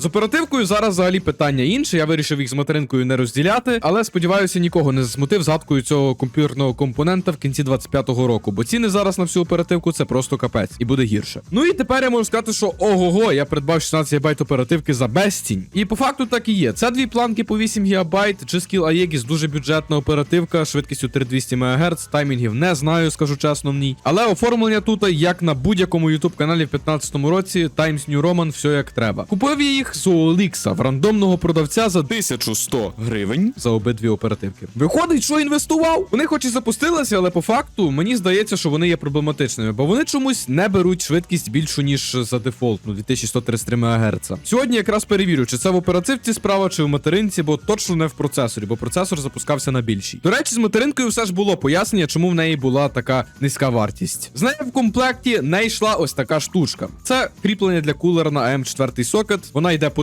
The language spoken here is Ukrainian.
З оперативкою зараз взагалі питання інше. Я вирішив їх з материнкою не розділяти, але сподіваюся, нікого не засмутив згадкою цього комп'ютерного компонента в кінці 25-го року, бо ціни зараз на всю оперативку це просто капець і буде гірше. Ну і тепер я можу сказати, що ого-го, я придбав 16 ГБ оперативки за безцінь. І по факту так і є. Це дві планки по 8 ГБ, G-Skill Aegis дуже бюджетна оперативка, швидкістю 3200 МГц, таймінгів не знаю, скажу чесно в ній. Але оформлення тут, як на будь-якому YouTube каналі в 15-му році, Times New Roman, все як треба. Купив я їх з OLX в рандомного продавця за 1100 гривень. за обидві оперативки. Виходить, що інвестував. Вони хоч і запустилися, але по факту мені здається, що вони є проблематичними, бо вони чомусь не беруть швидкість більшу ніж за дефолтну 2133 МГц. Сьогодні якраз перевірю, чи це в оперативці справа, чи в материнці, бо точно не в процесорі, бо процесор запускався на більшій. До речі, з материнкою все ж було пояснення, чому в неї була така низька вартість. З нею в комплекті не йшла ось така штучка. Це кріплення для кулера на АМ4 сокет. Вона йде по